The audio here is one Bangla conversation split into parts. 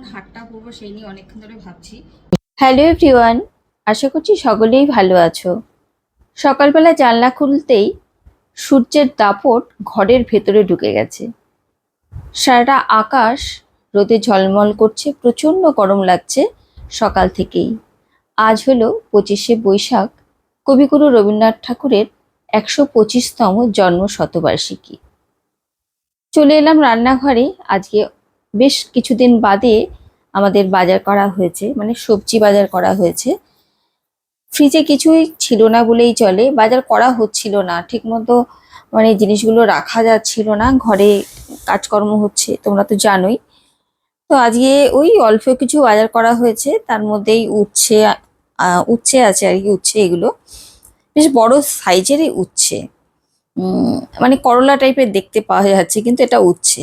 কোন হাটটা পরবো সেই নিয়ে অনেকক্ষণ ধরে ভাবছি। হ্যালো এভরিওয়ান, আশা করছি সকলেই ভালো আছো। সকালবেলা জানলা খুলতেই সূর্যের দাপট ঘরের ভেতরে ঢুকে গেছে। সারাটা আকাশ রোদে ঝলমল করছে, প্রচণ্ড গরম লাগছে সকাল থেকেই। আজ হলো পঁচিশে বৈশাখ, কবিগুরু রবীন্দ্রনাথ ঠাকুরের একশো পঁচিশতম জন্ম শতবার্ষিকী চলে এলাম রান্নাঘরে, আজকে বেশ কিছুদিন বাদে আমাদের বাজার করা হয়েছে মানে সবজি বাজার করা হয়েছে। ফ্রিজে কিছুই ছিল না বলেই চলে, বাজার করা হচ্ছিল না, ঠিকমতো মানে জিনিসগুলো রাখা যাচ্ছিল না, ঘরে কাজকর্ম হচ্ছে, তোমরা তো জানোই। তো আজকে ওই অল্প কিছু বাজার করা হয়েছে, তার মধ্যেই উচ্ছে উচ্ছে আছে আর কি, উচ্ছে এগুলো। বেশ বড় সাইজেরই উচ্ছে। মানে করলা টাইপের দেখতে পাওয়া যাচ্ছে, কিন্তু এটা উচ্ছে।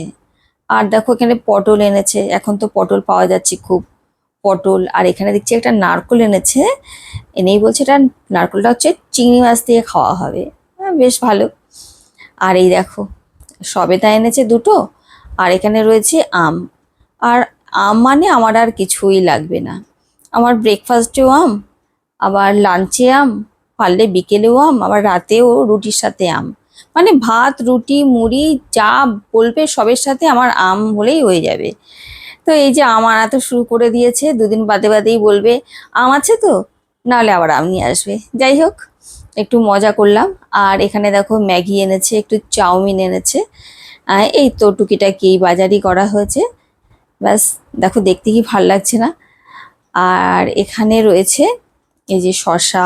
আর দেখো এখানে পটল এনেছে এখন তো পটল পাওয়া যাচ্ছে খুব। পটল আর এখানে দেখছি একটা নারকল এনেছে এনেই বলছে এটা নারকলটা হচ্ছে চিংড়ি মাছ দিয়ে খাওয়া হবে। হ্যাঁ, বেশ ভালো। আর এই দেখো সবেদা এনেছে দুটো আর এখানে রয়েছে আম। আর আম মানে আমার আর কিছুই লাগবে না। আমার ব্রেকফাস্টেও আম আবার লাঞ্চে আম পারলে বিকেলেও আম আবার রাতেও রুটির সাথে আম। মানে ভাত, রুটি, মুড়ি, যা বলবে সবের সাথে আমার আম হলেই হয়ে যাবে। তো এই যে আম আনাতে শুরু করে দিয়েছে, দুদিন বাদে বাদেই বলবে, আম আছে তো? নাহলে আবার আম নিয়ে আসবে। যাই হোক, একটু মজা করলাম। আর এখানে দেখো ম্যাগি এনেছে, একটু চাউমিন এনেছে। এই তো টুকিটাকি বাজারই করা হয়েছে। ব্যাস, দেখো দেখতে কি ভালো লাগছে না। আর এখানে রয়েছে এই যে শশা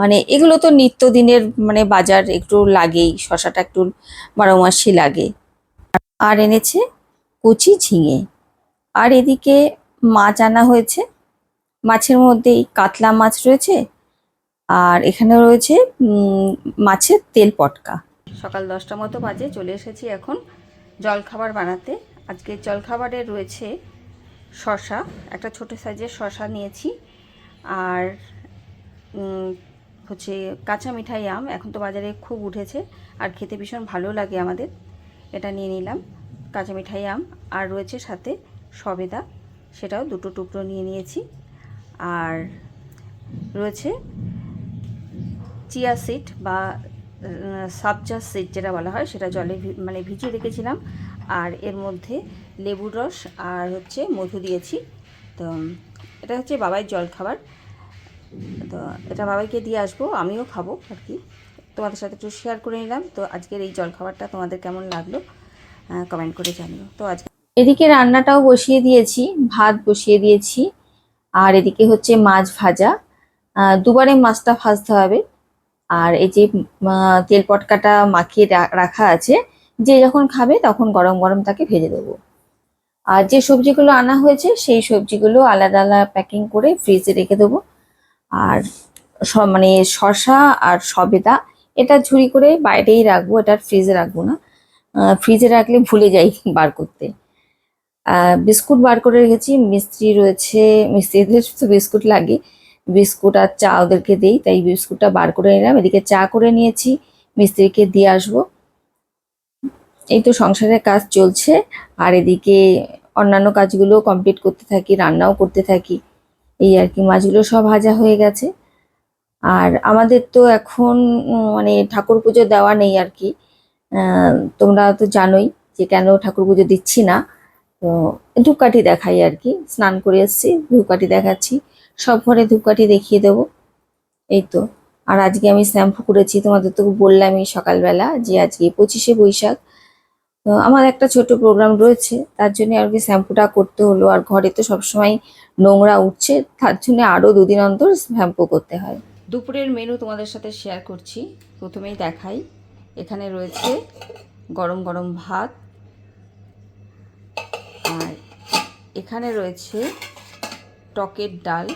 মানে এগুলো তো নিত্যদিনের মানে বাজার একটু লাগেই, শশাটা একটু বারো মাসই লাগে। আর এনেছে কুচি ঝিঙে। আর এদিকে মাছ আনা হয়েছে। মাছের মধ্যে এই কাতলা মাছ রয়েছে, আর এখানে রয়েছে মাছের তেল পটকা। সকাল দশটা মতো বাজে, চলে এসেছি এখন জলখাবার বানাতে। আজকে জলখাবারে রয়েছে শশা, একটা ছোট সাইজের শশা নিয়েছি। আর হচ্ছে কাঁচা মিঠাই আম, এখন তো বাজারে খুব উঠেছে, আর খেতে ভীষণ ভালো লাগে আমাদের। এটা নিয়ে নিলাম, কাঁচা মিঠাই আম, আর রয়েছে সাথে সবেদা, সেটাও দুটো টুকরো নিয়ে নিয়েছি। আর রয়েছে চিয়া সিড বা সাবজা সিড যেটা বলা হয়, সেটা জলে মানে ভিজিয়ে রেখেছিলাম। আর এর মধ্যে লেবুর রস আর হচ্ছে মধু দিয়েছি। তো এটা হচ্ছে বাবাই জল খাবার তো এটা বাবাইকে দিয়ে আসব, আমিও খাব আর কি। তোমাদের সাথে একটু শেয়ার করে নিলাম। তো আজকের এই জলখাবারটা তোমাদের কেমন লাগল কমেন্ট করে জানিও। তো আজকে এদিকে রান্নাটাও বসিয়ে দিয়েছি, ভাত বসিয়ে দিয়েছি, আর এদিকে হচ্ছে মাছ ভাজা। দুবারে মাছটা ভাজতে হবে। আর এই যে তেল পটকাটা মাখিয়ে রাখা আছে, যে যখন খাবে তখন গরম গরম তাকে ভেজে দেবো। আর যে সবজিগুলো আনা হয়েছে, সেই সবজিগুলো আলাদা আলাদা প্যাকিং করে ফ্রিজে রেখে দেবো। আর মানে শশা আর সবেদা, এটা ঝুড়ি করে বাইরেই রাখব, এটা ফ্রিজে রাখব না। ফ্রিজে রাখলে ভুলে যাই বার করতে। বিস্কুট বার করে রেখেছি, মিস্ত্রি রয়েছে, মিস্ত্রিদের তো বিস্কুট লাগে। বিস্কুট আর চা ওদেরকে দিই, তাই বিস্কুটটা বার করে নিলাম। এদিকে চা করে নিয়েছি, মিস্ত্রিকে দিয়ে আসব। এই তো সংসারের কাজ চলছে। আর এদিকে অন্যান্য কাজগুলো কমপ্লিট করতে থাকি, রান্নাও করতে থাকি। এই আর কি মাছগুলো সব ভাজা হয়ে গেছে। আর আমাদের তো এখন মানে ঠাকুর পুজো দেওয়া নেই আর কি। তোমরা তো জানোই যে কেন ঠাকুর পুজো দিচ্ছি না। তো ধূপকাঠি দেখাই আর কি। স্নান করে এসেছি, ধূপকাঠি দেখাচ্ছি। সব ঘরে ধূপকাঠি দেখিয়ে দেবো। এই তো। আর আজকে আমি শ্যাম্পু করেছি, তোমাদের তো বললামই সকালবেলা যে আজকে পঁচিশে বৈশাখ। তো আমার একটা ছোট প্রোগ্রাম রয়েছে, তার জন্য আর কি শ্যাম্পুটা করতে হলো। আর ঘরে তো সবসময় নোংরা উঠছে, তার জন্য আরও দুদিন অন্তর শ্যাম্পু করতে হয়। দুপুরের মেনু তোমাদের সাথে শেয়ার করছি। প্রথমেই দেখাই। এখানে রয়েছে গরম গরম ভাত। আর এখানে রয়েছে টকের ডাল,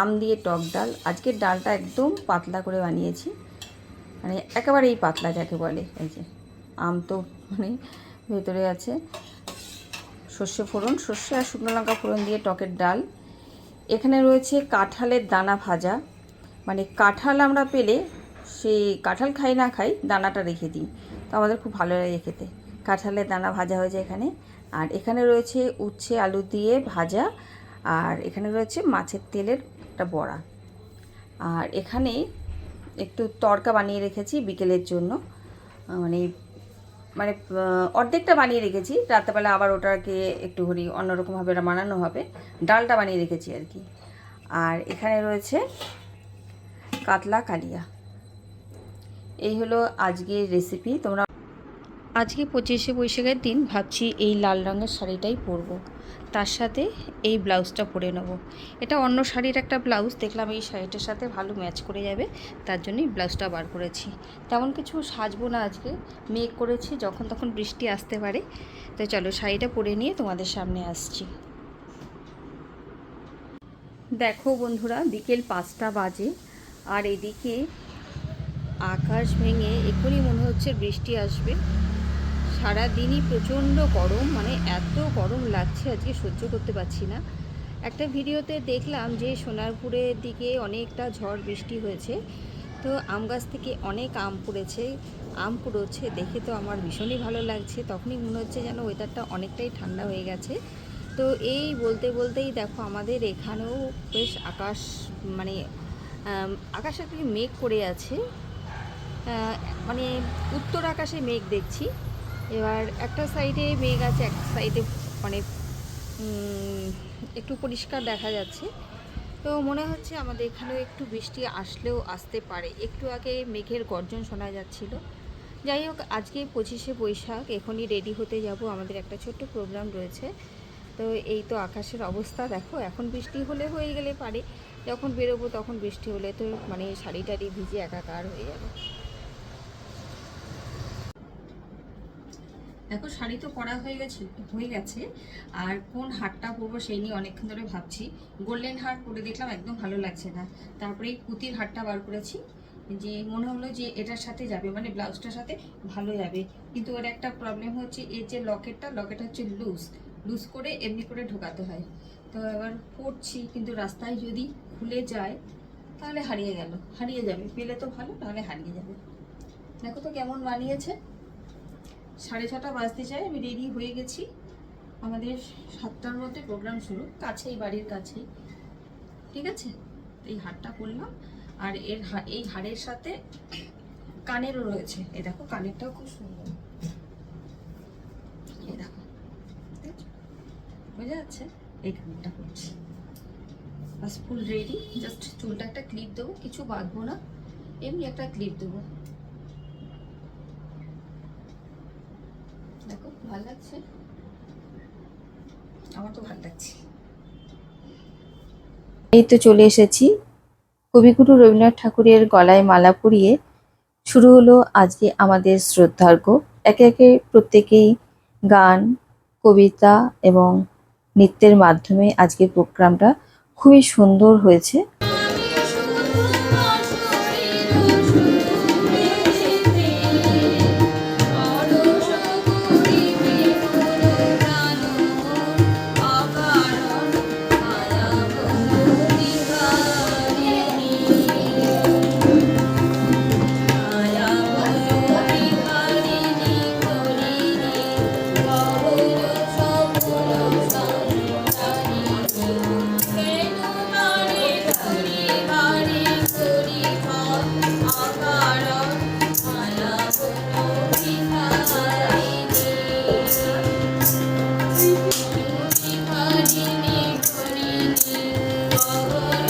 আম দিয়ে টক ডাল। আজকের ডালটা একদম পাতলা করে বানিয়েছি। মানে একেবারেই পাতলা যাকে বলে, এই যে। আম তো মানে ভেতরে আছে। সর্ষে ফোড়ন, সর্ষে আর শুকনো লঙ্কা ফোড়ন দিয়ে টকের ডাল। এখানে রয়েছে কাঁঠালের দানা ভাজা। মানে কাঁঠাল আমরা পেলে সেই কাঁঠাল খাই না খাই দানাটা রেখে দিই। তো আমাদের খুব ভালো লাগে খেতে। কাঁঠালের দানা ভাজা হয়েছে এখানে। আর এখানে রয়েছে উচ্ছে, আলু দিয়ে ভাজা। আর এখানে রয়েছে মাছের তেলের একটা বড়া। আর এখানে একটু তড়কা বানিয়ে রেখেছি বিকেলের জন্য। মানে মানে অর্ধেকটা বানিয়ে রেখেছি। রাত্রেবেলা আবার ওটাকে একটুখানি অন্যরকমভাবে বানানো হবে। ডালটা বানিয়ে রেখেছি আর কি। আর এখানে রয়েছে কাতলা কালিয়া। এই হলো আজকের রেসিপি তোমরা আজকে পঁচিশে বৈশাখের দিন ভাবছি এই লাল রঙের শাড়িটাই পরবো। তার সাথে এই ব্লাউজটা পরে নেব। এটা অন্য শাড়ির একটা ব্লাউজ, দেখলাম এই শাড়িটার সাথে ভালো ম্যাচ করে যাবে, তার জন্যই ব্লাউজটা বার করেছি। তেমন কিছু সাজবো না আজকে মেক করেছি, যখন তখন বৃষ্টি আসতে পারে। তো চলো শাড়িটা পরে নিয়ে তোমাদের সামনে আসছি। দেখো বন্ধুরা, বিকেল পাঁচটা বাজে, আর এদিকে আকাশ ভেঙে এখনই মনে হচ্ছে বৃষ্টি আসবে। সারা দিনই প্রচণ্ড গরম মানে এত গরম লাগছে আজকে, সহ্য করতে পারছি না। একটা ভিডিওতে দেখলাম যে সোনারপুরের দিকে অনেকটা ঝড় বৃষ্টি হয়েছে। তো আম গাছ থেকে অনেক আম পড়েছে, আম কুড়োচ্ছে দেখে তো আমার ভীষণই ভালো লাগছে। তখনই মনে হচ্ছে যেন ওয়েদারটা অনেকটাই ঠান্ডা হয়ে গেছে। তো এই বলতে বলতেই দেখো আমাদের এখানেও বেশ আকাশ মানে আকাশ কি মেঘ করে আছে। মানে উত্তর আকাশে মেঘ দেখছি। এবার একটা সাইডে মেঘ আছে, এক সাইডে মানে একটু পরিষ্কার দেখা যাচ্ছে। তো মনে হচ্ছে আমাদের এখানেও একটু বৃষ্টি আসলেও আসতে পারে। একটু আগে মেঘের গর্জন শোনা যাচ্ছিল। যাই হোক, আজকে পঁচিশে বৈশাখ, এখনই রেডি হতে যাব। আমাদের একটা ছোট্ট প্রোগ্রাম রয়েছে। তো এই তো আকাশের অবস্থা, দেখো, এখন বৃষ্টি হলে হয়ে গেলে পারে। যখন বেরোবো তখন বৃষ্টি হলে তো মানে শাড়ি টাড়ি ভিজে একাকার হয়ে যাবে। দেখো, শাড়ি তো পরা হয়ে গেছে হয়ে গেছে। আর কোন হারটা পরবো সেই নিয়ে অনেকক্ষণ ধরে ভাবছি। গোল্ডেন হার পরে দেখলাম একদম ভালো লাগছে না। তারপরে এই পুঁতির হারটা বার করেছি, যে মনে হলো যে এটার সাথে যাবে মানে ব্লাউজটার সাথে ভালো যাবে। কিন্তু ওর একটা প্রবলেম হচ্ছে, এর যে লকেটটা, লকেট হচ্ছে লুজ লুজ করে এমনি করে ঢোকাতে হয়। তো এবার পড়ছি কিন্তু রাস্তায় যদি খুলে যায়, তাহলে হারিয়ে গেল। হারিয়ে যাবে। পেলে তো ভালো তাহলে হারিয়ে যাবে। দেখো তো কেমন বানিয়েছে। সাড়ে ছটা বাজতে চাই আমি রেডি হয়ে গেছি। আমাদের সাতটার মধ্যে প্রোগ্রাম শুরু, কাছেই, বাড়ির কাছেই। ঠিক আছে? এই হারটা করলাম। আর এর এই হারের সাথে কানেরও রয়েছে। এ দেখো, কানেরটাও খুব সুন্দর। এই দেখো? বোঝা যাচ্ছে? এই কানেরটা করছি। বাস ফুল রেডি জাস্ট চুলটা একটা ক্লিপ দেবো, কিছু বাঁধবো না। এমনি একটা ক্লিপ দেবো দেখো ভালো লাগছে? আমার তো ভালো লাগছে। এই তো চলে এসেছি। কবিগুরু রবীন্দ্রনাথ ঠাকুরের গলায় মালা পরিয়ে শুরু হলো আজকে আমাদের শ্রদ্ধার্ঘ্য একে একে প্রত্যেকেই গান, কবিতা এবং নৃত্যের মাধ্যমে আজকে প্রোগ্রামটা খুবই সুন্দর হয়েছে। Oh.